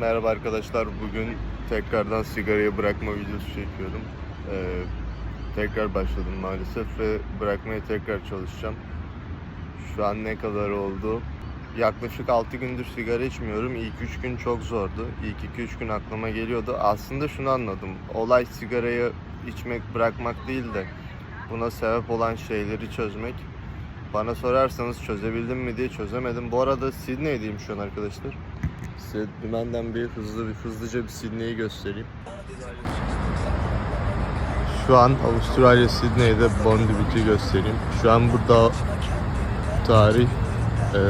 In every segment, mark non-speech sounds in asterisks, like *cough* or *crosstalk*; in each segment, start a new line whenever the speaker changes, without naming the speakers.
Merhaba arkadaşlar. Bugün tekrardan sigarayı bırakma videosu çekiyorum. Ee, tekrar başladım maalesef ve bırakmaya tekrar çalışacağım. Şu an ne kadar oldu? Yaklaşık 6 gündür sigara içmiyorum. İlk 3 gün çok zordu. İlk 2-3 gün aklıma geliyordu. Aslında şunu anladım. Olay sigarayı içmek, bırakmak değil de buna sebep olan şeyleri çözmek. Bana sorarsanız çözebildim mi diye çözemedim. Bu arada Sydney'deyim şu an arkadaşlar. Size dümenden bir hızlı bir hızlıca bir Sydney'i göstereyim. Şu an Avustralya Sydney'de Bondi Beach'i göstereyim. Şu an burada tarih e,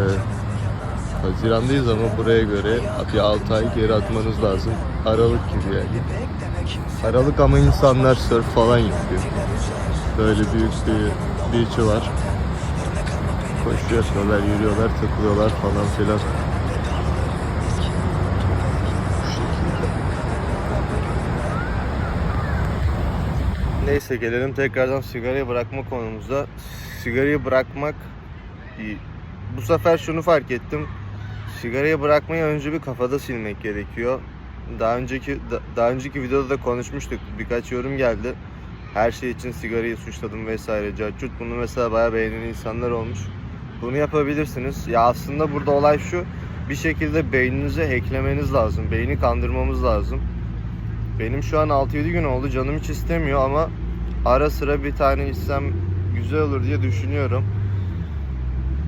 Haziran'dayız ama buraya göre bir 6 ay geri atmanız lazım. Aralık gibi yani. Aralık ama insanlar surf falan yapıyor. Böyle büyük bir beach'i var. Koşu yapıyorlar, yürüyorlar, takılıyorlar falan filan. Bu şekilde. Neyse gelelim tekrardan sigarayı bırakma konumuza. Sigarayı bırakmak. Bu sefer şunu fark ettim. Sigarayı bırakmayı önce bir kafada silmek gerekiyor. Daha önceki da- daha önceki videoda da konuşmuştuk. Birkaç yorum geldi. Her şey için sigarayı suçladım vesaire. Cahçut bunu mesela bayağı beğenen insanlar olmuş. Bunu yapabilirsiniz. Ya aslında burada olay şu. Bir şekilde beyninizi hacklemeniz lazım. Beyni kandırmamız lazım. Benim şu an 6-7 gün oldu. Canım hiç istemiyor ama ara sıra bir tane içsem güzel olur diye düşünüyorum.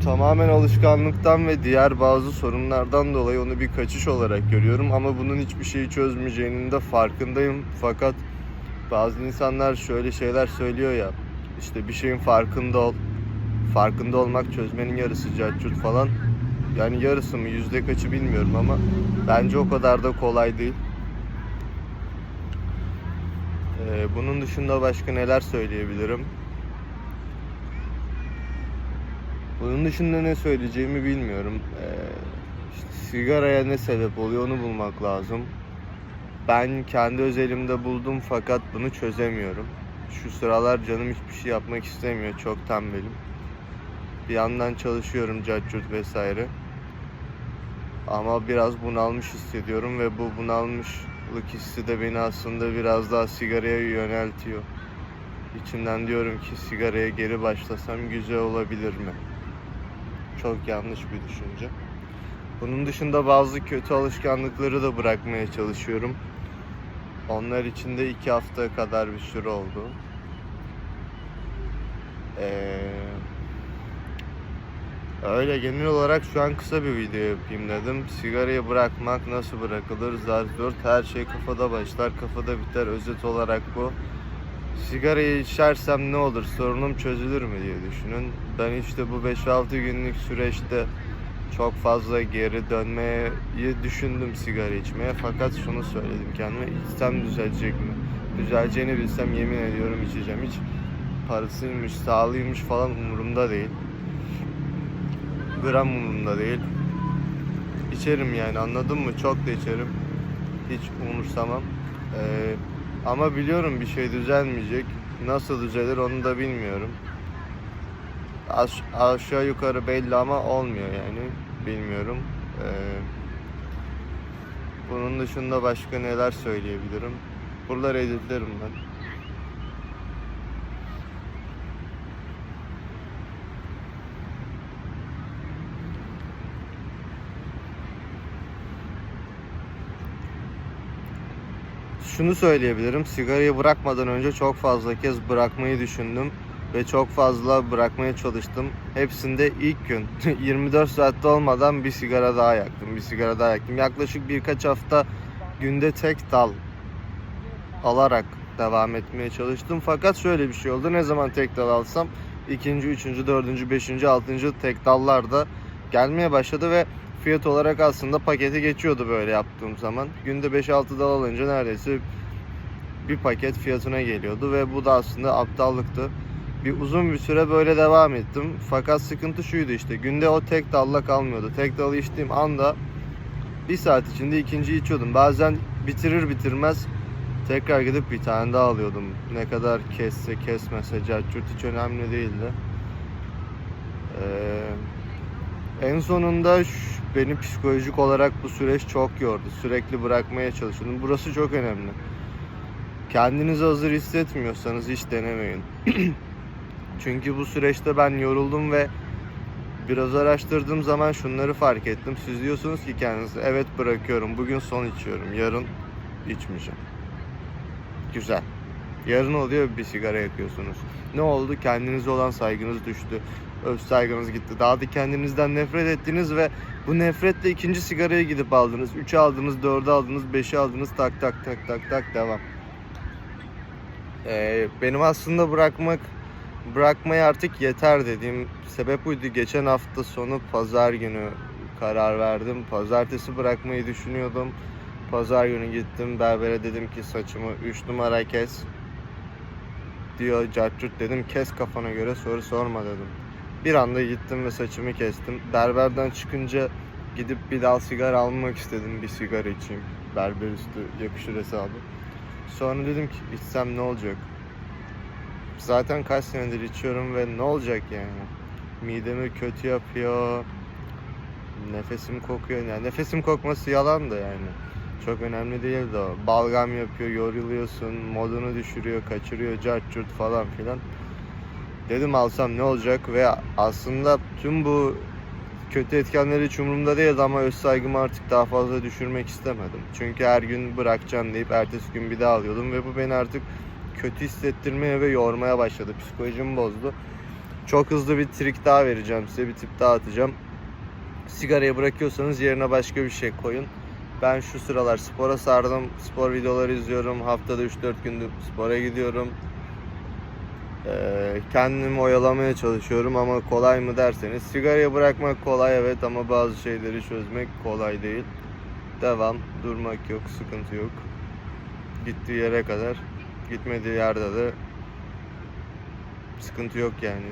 Tamamen alışkanlıktan ve diğer bazı sorunlardan dolayı onu bir kaçış olarak görüyorum ama bunun hiçbir şeyi çözmeyeceğinin de farkındayım. Fakat bazı insanlar şöyle şeyler söylüyor ya. işte bir şeyin farkında ol. Farkında olmak çözmenin yarısı cahçurt falan. Yani yarısı mı yüzde kaçı bilmiyorum ama bence o kadar da kolay değil. Ee, bunun dışında başka neler söyleyebilirim? Bunun dışında ne söyleyeceğimi bilmiyorum. Ee, işte sigaraya ne sebep oluyor onu bulmak lazım. Ben kendi özelimde buldum fakat bunu çözemiyorum. Şu sıralar canım hiçbir şey yapmak istemiyor. Çok tembelim. Bir yandan çalışıyorum cacurt vesaire. Ama biraz bunalmış hissediyorum ve bu bunalmışlık hissi de beni aslında biraz daha sigaraya yöneltiyor. İçimden diyorum ki sigaraya geri başlasam güzel olabilir mi? Çok yanlış bir düşünce. Bunun dışında bazı kötü alışkanlıkları da bırakmaya çalışıyorum. Onlar için de iki hafta kadar bir süre oldu. Ee, öyle genel olarak şu an kısa bir video yapayım dedim. Sigarayı bırakmak nasıl bırakılır? Zar zor her şey kafada başlar, kafada biter. Özet olarak bu. Sigarayı içersem ne olur, sorunum çözülür mü diye düşünün. Ben işte bu 5-6 günlük süreçte çok fazla geri dönmeyi düşündüm sigara içmeye. Fakat şunu söyledim kendime, içsem düzelecek mi? Düzeleceğini bilsem yemin ediyorum içeceğim. Hiç parasıymış, sağlığıymış falan umurumda değil. Gram umurumda değil. İçerim yani anladın mı? Çok da içerim. Hiç umursamam. Ee, ama biliyorum bir şey düzelmeyecek. Nasıl düzelir onu da bilmiyorum. Aş- aşağı yukarı belli ama olmuyor yani. Bilmiyorum. Ee, bunun dışında başka neler söyleyebilirim? Buraları editlerim ben. Şunu söyleyebilirim. Sigarayı bırakmadan önce çok fazla kez bırakmayı düşündüm ve çok fazla bırakmaya çalıştım. Hepsinde ilk gün *laughs* 24 saatte olmadan bir sigara daha yaktım. Bir sigara daha yaktım. Yaklaşık birkaç hafta günde tek dal alarak devam etmeye çalıştım. Fakat şöyle bir şey oldu. Ne zaman tek dal alsam ikinci, üçüncü, dördüncü, beşinci, altıncı tek dallar da gelmeye başladı ve fiyat olarak aslında paketi geçiyordu böyle yaptığım zaman. Günde 5-6 dal alınca neredeyse bir paket fiyatına geliyordu ve bu da aslında aptallıktı. Bir uzun bir süre böyle devam ettim. Fakat sıkıntı şuydu işte günde o tek dalla kalmıyordu. Tek dalı içtiğim anda bir saat içinde ikinciyi içiyordum. Bazen bitirir bitirmez tekrar gidip bir tane daha alıyordum. Ne kadar kesse kesmese carçurt hiç önemli değildi. Ee, en sonunda şu- beni psikolojik olarak bu süreç çok yordu. Sürekli bırakmaya çalışıyordum. Burası çok önemli. Kendinizi hazır hissetmiyorsanız hiç denemeyin. *clears throat* Çünkü bu süreçte ben yoruldum ve biraz araştırdığım zaman şunları fark ettim. Siz diyorsunuz ki kendinize evet bırakıyorum. Bugün son içiyorum. Yarın içmeyeceğim. Güzel. Yarın oluyor bir sigara yakıyorsunuz. Ne oldu? Kendinize olan saygınız düştü. Öz saygınız gitti. Daha da kendinizden nefret ettiniz ve bu nefretle ikinci sigaraya gidip aldınız. 3'ü aldınız, 4'ü aldınız, 5'i aldınız. Tak tak tak tak tak devam. Ee, benim aslında bırakmak bırakmaya artık yeter dediğim sebep buydu. Geçen hafta sonu pazar günü karar verdim. Pazartesi bırakmayı düşünüyordum. Pazar günü gittim berbere dedim ki saçımı 3 numara kes. Diyor cartçurt dedim kes kafana göre soru sorma dedim. Bir anda gittim ve saçımı kestim. Berberden çıkınca gidip bir dal sigara almak istedim. Bir sigara içeyim. Berber üstü yakışır hesabı. Sonra dedim ki içsem ne olacak? Zaten kaç senedir içiyorum ve ne olacak yani? Midemi kötü yapıyor. Nefesim kokuyor. Yani nefesim kokması yalan da yani. Çok önemli değil de o. Balgam yapıyor, yoruluyorsun, modunu düşürüyor, kaçırıyor, cart curt falan filan. Dedim alsam ne olacak ve aslında tüm bu kötü etkenleri hiç değildi ama öz saygımı artık daha fazla düşürmek istemedim. Çünkü her gün bırakacağım deyip ertesi gün bir daha alıyordum ve bu beni artık kötü hissettirmeye ve yormaya başladı. Psikolojimi bozdu. Çok hızlı bir trik daha vereceğim size, bir tip daha atacağım. Sigarayı bırakıyorsanız yerine başka bir şey koyun. Ben şu sıralar spora sardım. Spor videoları izliyorum. Haftada 3-4 gündür spora gidiyorum. Ee, kendimi oyalamaya çalışıyorum ama kolay mı derseniz sigarayı bırakmak kolay evet ama bazı şeyleri çözmek kolay değil. Devam, durmak yok, sıkıntı yok. Gittiği yere kadar, gitmediği yerde de sıkıntı yok yani.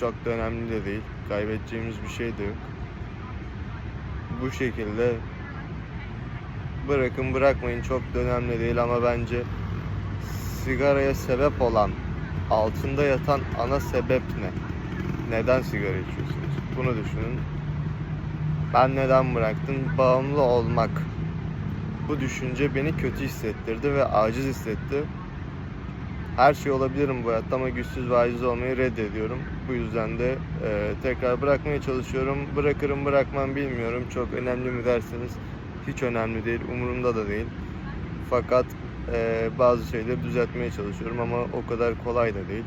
Çok da önemli de değil. Kaybedeceğimiz bir şey de yok. Bu şekilde bırakın bırakmayın çok da önemli değil ama bence sigaraya sebep olan altında yatan ana sebep ne? Neden sigara içiyorsunuz? Bunu düşünün. Ben neden bıraktım? Bağımlı olmak. Bu düşünce beni kötü hissettirdi ve aciz hissetti. Her şey olabilirim bu hayatta ama güçsüz ve aciz olmayı reddediyorum. Bu yüzden de e, tekrar bırakmaya çalışıyorum. Bırakırım bırakmam bilmiyorum. Çok önemli mi derseniz hiç önemli değil. Umurumda da değil. Fakat e, bazı şeyleri düzeltmeye çalışıyorum ama o kadar kolay da değil.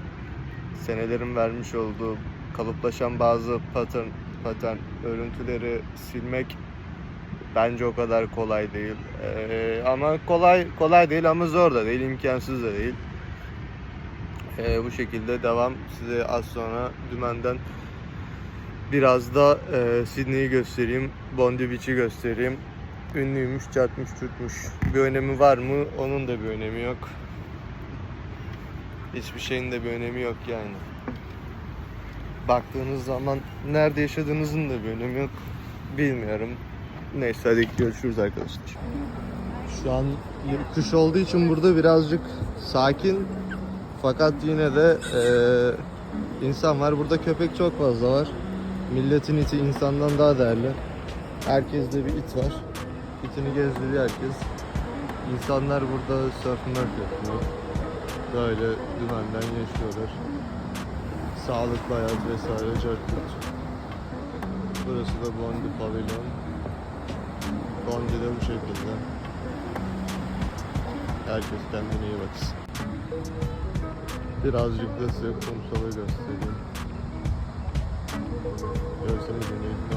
Senelerin vermiş olduğu kalıplaşan bazı pattern, pattern örüntüleri silmek bence o kadar kolay değil. E, ama kolay kolay değil ama zor da değil, imkansız da değil. E, bu şekilde devam. Size az sonra dümenden biraz da e, Sydney'i göstereyim, Bondi Beach'i göstereyim ünlüymüş, çarpmış, tutmuş. Bir önemi var mı? Onun da bir önemi yok. Hiçbir şeyin de bir önemi yok yani. Baktığınız zaman nerede yaşadığınızın da bir önemi yok. Bilmiyorum. Neyse hadi görüşürüz arkadaşlar. Şu an kış olduğu için burada birazcık sakin. Fakat yine de eee, insan var. Burada köpek çok fazla var. Milletin iti insandan daha değerli. Herkeste bir it var. İtini gezdiriyor herkes. İnsanlar burada surf yapıyor. Böyle dümenden yaşıyorlar. Sağlıklı hayat vesaire cırtlık. Burası da Bondi Pavilion. Bondi de bu şekilde. Herkes kendine iyi baksın. Birazcık da size kumsalı göstereyim. Görseniz ne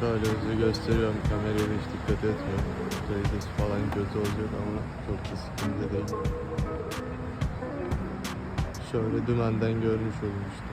Şöyle size gösteriyorum kameraya hiç dikkat etmiyorum. Kalitesi falan kötü olacak ama çok da sıkıntı değil. Şöyle dümenden görmüş olun işte.